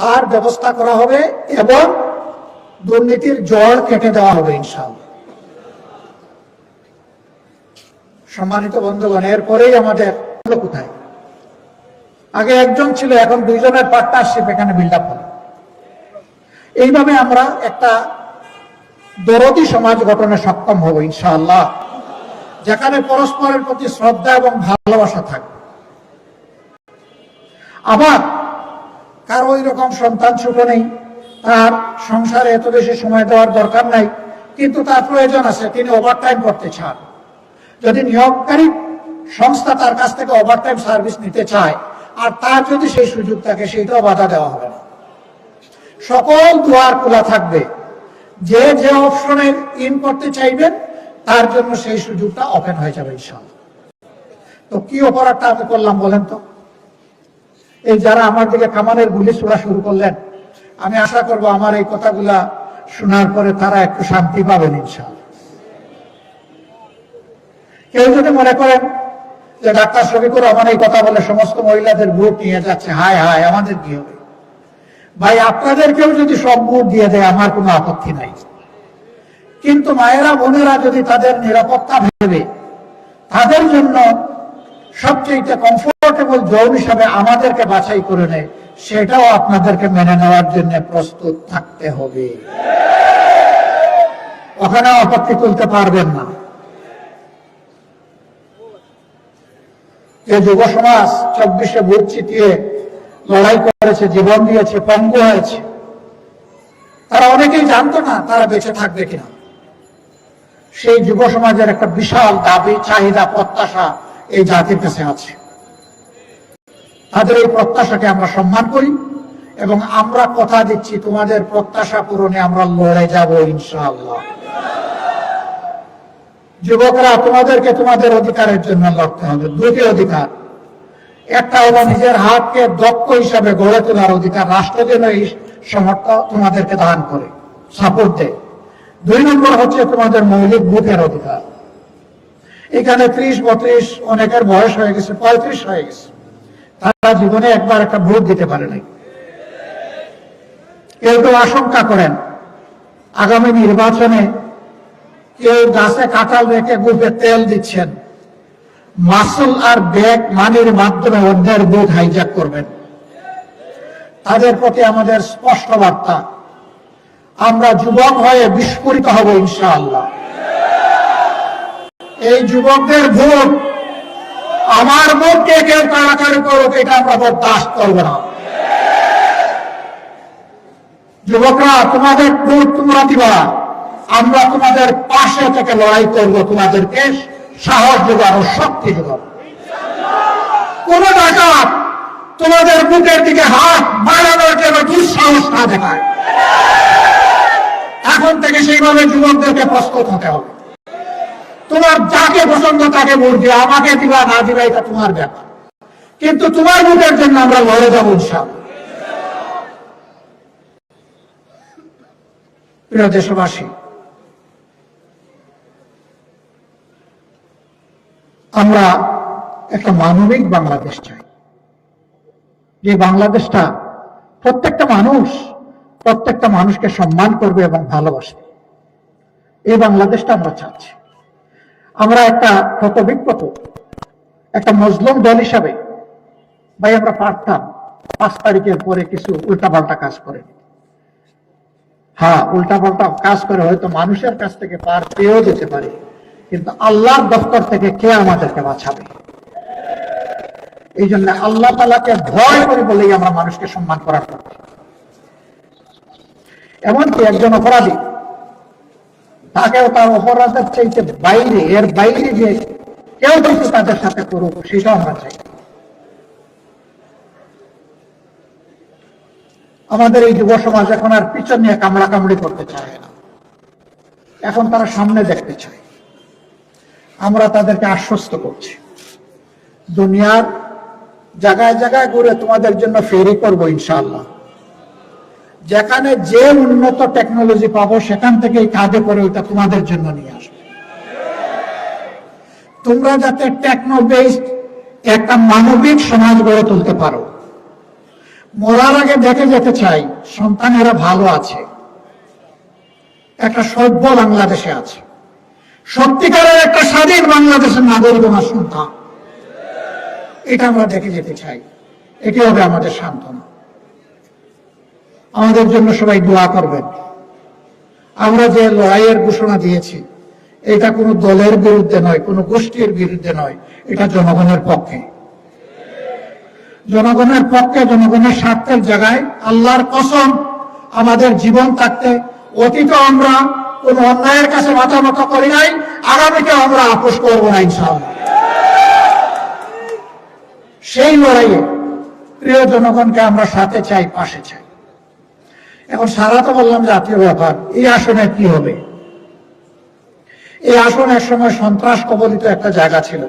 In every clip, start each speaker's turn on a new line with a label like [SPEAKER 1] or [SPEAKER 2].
[SPEAKER 1] তার ব্যবস্থা করা হবে এবং দুর্নীতির জড় কেটে দেওয়া হবে, ইনশাআল্লাহ। সম্মানিত বন্ধুগণ, এরপরেই আমাদের কোথায়? আগে একজন ছিল, এখন দুইজনের পার্টনারশিপ এখানে বিল্ড আপ হলো এইভাবে আমরা একটা দরদি সমাজ গঠনে সক্ষম হব, ইনশাআল্লাহ, যেখানে পরস্পরের প্রতি শ্রদ্ধা এবং ভালোবাসা থাকবে। আবার কারও ওই রকম সন্তান ছোট নেই। তার সংসারে এত বেশি সময় দেওয়ার দরকার নাই, কিন্তু তার প্রয়োজন আছে, তিনি ওভারটাইম করতে চান। যদি নিয়োগকারী সংস্থা তার কাছ থেকে ওভারটাইম সার্ভিস নিতে চায়, আর তার যদি সেই সুযোগ থাকে, সেইটাও বাধা দেওয়া হবে না। সকল দুয়ার খোলা থাকবে। যে যে অপশনে ইন করতে চাইবেন, তার জন্য সেই সুযোগটা ওপেন হয়ে যাবে ইনশাআল্লাহ। তো কি অপরাধটা আমি করলাম বলেন তো? এই যারা আমার দিকে কামানের গুলি ছোড়া শুরু করলেন, আমি আশা করব আমার এই কথাগুলা শোনার পরে তারা একটু শান্তি পাবেন ইনশাআল্লাহ। কেউ যদি মনে করেন যে ডাক্তার শফিকুর রহমান এই কথা বলে সমস্ত মহিলাদের ভোট নিয়ে যাচ্ছে, হায় হায়, আমাদের কি হবে? ভাই, আপনাদেরকেও যদি সব ভোট দিয়ে দেয়, আমার কোনো আপত্তি নাই। কিন্তু মায়েরা, বোনেরা যদি তাদের নিরাপত্তা ভেবে তাদের জন্য সবচেয়ে কমফোর্টেবল জোন হিসাবে আমাদেরকে বাছাই করে নেয়, সেটাও আপনাদেরকে মেনে নেওয়ার জন্য প্রস্তুত থাকতে হবে। ওখানে আপত্তি তুলতে পারবেন না। যে যুব সমাজ চব্বিশে ভোট চিতিয়ে লড়াই করেছে, জীবন দিয়েছে, পঙ্গু হয়েছে, তারা অনেকেই জানতো না তারা বেঁচে থাকবে কিনা। সেই যুব সমাজের একটা বিশাল দাবি, চাহিদা, প্রত্যাশা এই জাতির কাছে আছে। তাদের এই প্রত্যাশাকে আমরা সম্মান করি এবং আমরা কথা দিচ্ছি, তোমাদের প্রত্যাশা পূরণে আমরা লড়ে যাব ইনশাআল্লাহ। যুবকরা, তোমাদেরকে তোমাদের অধিকারের জন্য লড়তে হবে। দুটি অধিকার। একটা হলো নিজের হাতকে দক্ষ হিসাবে গড়ে তোলার অধিকার, রাষ্ট্র যেন এই সমর্থ তোমাদেরকে দান করে সাপোর্ট দেয়। দুই নম্বর হচ্ছে তোমাদের মৌলিক ভোটের অধিকার। এখানে ত্রিশ, বত্রিশ, অনেকের বয়স হয়ে গেছে, পঁয়ত্রিশ হয়ে গেছে। তারা জীবনে একবার একটা ভোট দিতে পারে নাই। কেউ কেউ আশঙ্কা করেন, আগামী নির্বাচনে কেউ গাছে কাঁঠাল রেখে গুপে তেল দিচ্ছেন। মাসুল আর ব্যাগ মানির মাধ্যমে অন্যের ভোট হাইজ্যাক করবেন। তাদের প্রতি আমাদের স্পষ্ট বার্তা, আমরা যুবক হয়ে বিস্ফোরিত হব ইনশাআল্লাহ। এই যুবকদের ভোট, আমার ভোটকে কেউ কারাকারি করুক এটা আমরা বরদাস্ত করব না। যুবকরা, তোমাদের ভোট তোমরা দিবা। আমরা তোমাদের পাশে থেকে লড়াই করব, তোমাদেরকে সাহস যোগাবো শক্তি যোগাবো কোন ডাকাত তোমাদের বুকের দিকে হাত বাড়ানোর জন্য দুঃসাহস না দেখায়। এখন থেকে সেইভাবে যুবকদেরকে প্রস্তুত হতে হবে। তোমার যাকে পছন্দ তাকে ভোট দিও, আমাকে দিবা, না দিবা, এটা তোমার ব্যাপার। কিন্তু তোমার ভোটের জন্য আমরা লড়ে যাব প্রিয় দেশবাসী, আমরা একটা মানবিক বাংলাদেশ চাই। যে বাংলাদেশটা প্রত্যেকটা মানুষ প্রত্যেকটা মানুষকে সম্মান করবে এবং ভালোবাসবে, এই বাংলাদেশটা আমরা চাচ্ছি। আমরা একটা ক্ষত বিক্ষত একটা মজলুম দল হিসাবে ভাই, আমরা পারতাম পাঁচ তারিখের পরে কিছু উল্টাপাল্টা কাজ করে হ্যাঁ উল্টাপাল্টা কাজ করে হয়তো মানুষের কাছ থেকে পার পেয়েও যেতে পারে, কিন্তু আল্লাহর দপ্তর থেকে কে আমাদেরকে বাঁচাবে? এই জন্য আল্লাহ তালাকে ভয় করে বলেই আমরা মানুষকে সম্মান করার পক্ষে এমনকি একজন অপরাধী, তাকেও তার অপরাধের চাইতে বাইরে, এর বাইরে যে কেউ কিন্তু তাদের সাথে করুক, সেটাও আমরা চাই। আমাদের এই যুব সমাজ এখন আর পিছন নিয়ে কামড়া কামড়ি করতে চায় না। এখন তারা সামনে দেখতে চায়। আমরা তাদেরকে আশ্বস্ত করছি। দুনিয়ার জায়গায় জায়গায় ঘুরে তোমাদের জন্য ফেরি করব ইনশাল্লাহ যেখানে যে উন্নত টেকনোলজি পাবো, সেখান থেকেই কাজে করে ওইটা তোমাদের জন্য নিয়ে আসবে। তোমরা যাতে টেকনো বেসড একটা মানবিক সমাজ গড়ে তুলতে পারো। মরার আগে দেখে যেতে চাই, সন্তানেরা ভালো আছে। একটা সভ্য বাংলাদেশে আছে। সত্যিকারের একটা স্বাধীন বাংলাদেশের নাগরিক আমার সন্তান। এটা আমরা দেখে যেতে চাই। এটি হবে আমাদের সান্ত্বনা। আমাদের জন্য সবাই দোয়া করবেন। আমরা যে লড়াইয়ের ঘোষণা দিয়েছি, এটা কোনো দলের বিরুদ্ধে নয়, কোনো গোষ্ঠীর বিরুদ্ধে নয়, এটা জনগণের পক্ষে। জনগণের পক্ষে, জনগণের স্বার্থের জায়গায় আল্লাহর কসম আমাদের জীবন থাকতে, অতীত আমরা কোন অন্যায়ের কাছে মাথা নত করি নাই, আগামীতে আমরা আপোষ করব না ইনশাআল্লাহ। সেই লড়াইয়ে প্রিয় জনগণকে আমরা সাথে চাই, পাশে চাই। এখন সারা তো বললাম জাতীয় ব্যাপার, এই আসনে কি হবে? এই আসন এক সময় সন্ত্রাস কবলিত একটা জায়গা ছিল।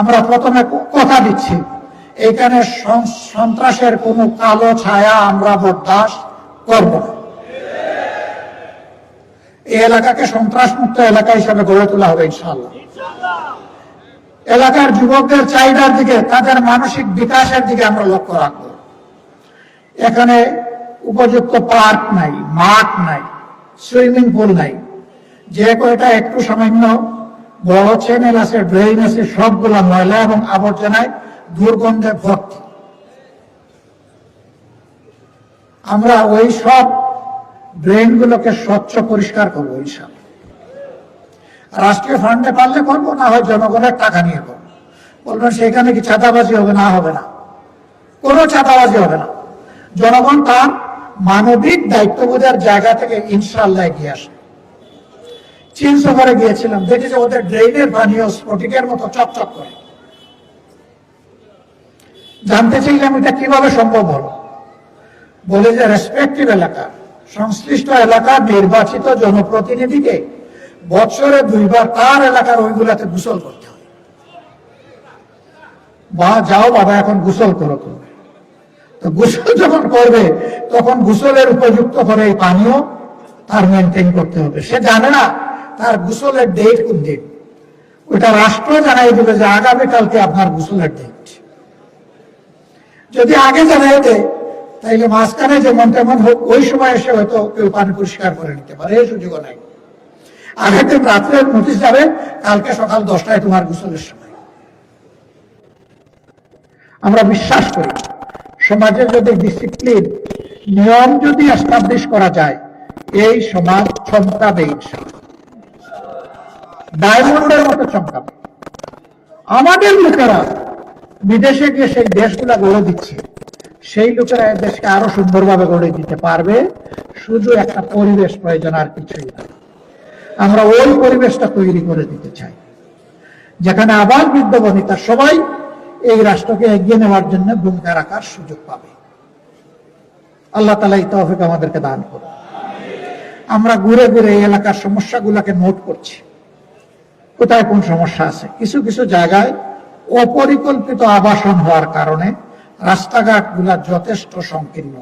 [SPEAKER 1] আমরা প্রথমে কথা দিচ্ছি। এখানে সন্ত্রাসের কোনো কালো ছায়া আমরা বরদাস্ত করব না। এই এলাকাকে সন্ত্রাস মুক্ত এলাকা হিসাবে গড়ে তোলা হবে ইনশাল্লাহ এলাকার যুবকদের চাহিদার দিকে, তাদের মানসিক বিকাশের দিকে আমরা লক্ষ্য রাখব। এখানে উপযুক্ত পার্ক নাই, মাঠ নাই, সুইমিং পুল নাই। যে কয়টা একটু সামান্য বড় চ্যানেল আছে ড্রেন আছে, সবগুলা ময়লা এবং আবর্জনায় দুর্গন্ধে ভর্তি আমরা ওই সব ড্রেন গুলোকে স্বচ্ছ পরিষ্কার করব, ইনশাল্লাহ। রাষ্ট্রীয় ফান্ডে পারলে করব, না হয় জনগণের টাকা নিয়ে করব। বলবেন, সেখানে কি চাঁদাবাজি হবে? না হবে না। কোনো চাঁদাবাজি হবে না। জনগণ তার মানবিক দায়িত্ববোধের জায়গা থেকে ইনশাল্লাহ এগিয়ে আসে। চীন সফরে গিয়েছিলাম দেখি যে ওদের ড্রেনের পানীয় স্ফটিকের মতো চকচক করে। জানতে চাইলাম এটা কীভাবে সম্ভব হলো? বলে যে রেসপেক্টিভ এলাকা, সংশ্লিষ্ট এলাকার নির্বাচিত জনপ্রতিনিধিকে বছরে দুইবার তার এলাকার ওইগুলাতে গোসল করতে হয়। বা যাও বাবা, এখন গোসল করো তুমি। তো গোসল যখন করবে, তখন গোসলের উপযুক্ত করে এই পানীয় তার মেনটেন করতে হবে। সে জানে না তার গোসলের ডেট কোন দিন ওটা রাষ্ট্র জানাই দেবে যে আগামীকালকে আপনার গোসলের ডেট যদি আগে জানাই দেয় তাইলে মাঝখানে যেমন তেমন হোক, ওই সময় এসে হয়তো কেউ পানি পরিষ্কার করে নিতে পারে, এই সুযোগ নাই। আগের দিন রাত্রে নোটিশ যাবে, কালকে সকাল দশটায় তোমার গোসলের সময়। আমরা বিশ্বাস করি, সমাজের যদি ডিসিপ্লিন নিয়ম যদি এস্টাবলিশ করা যায়, এই সমাজ চমকাবে। ডায়মন্ডের মতো চমকাবে। আমাদের লোকেরা বিদেশে গিয়ে সেই দেশগুলা গড়ে দিচ্ছে, সেই লোকেরা দেশকে আরও সুন্দরভাবে গড়ে দিতে পারবে। শুধু একটা পরিবেশ প্রয়োজন আর কিছুই না। আমরা ওই পরিবেশটা তৈরি করে দিতে চাই। যেখানে আবার বৃদ্ধ বনিতা সবাই এই রাষ্ট্রকে এগিয়ে নেওয়ার জন্য ভূমিকা রাখার সুযোগ পাবে। আল্লাহ তালা এই তহফিক আমাদেরকে দান করুন। আমরা ঘুরে ঘুরে এই এলাকার সমস্যাগুলোকে নোট করছি। কোথায় কোন সমস্যা আছে? কিছু কিছু জায়গায় অপরিকল্পিত আবাসন হওয়ার কারণে রাস্তাঘাটগুলা যথেষ্ট সংকীর্ণ।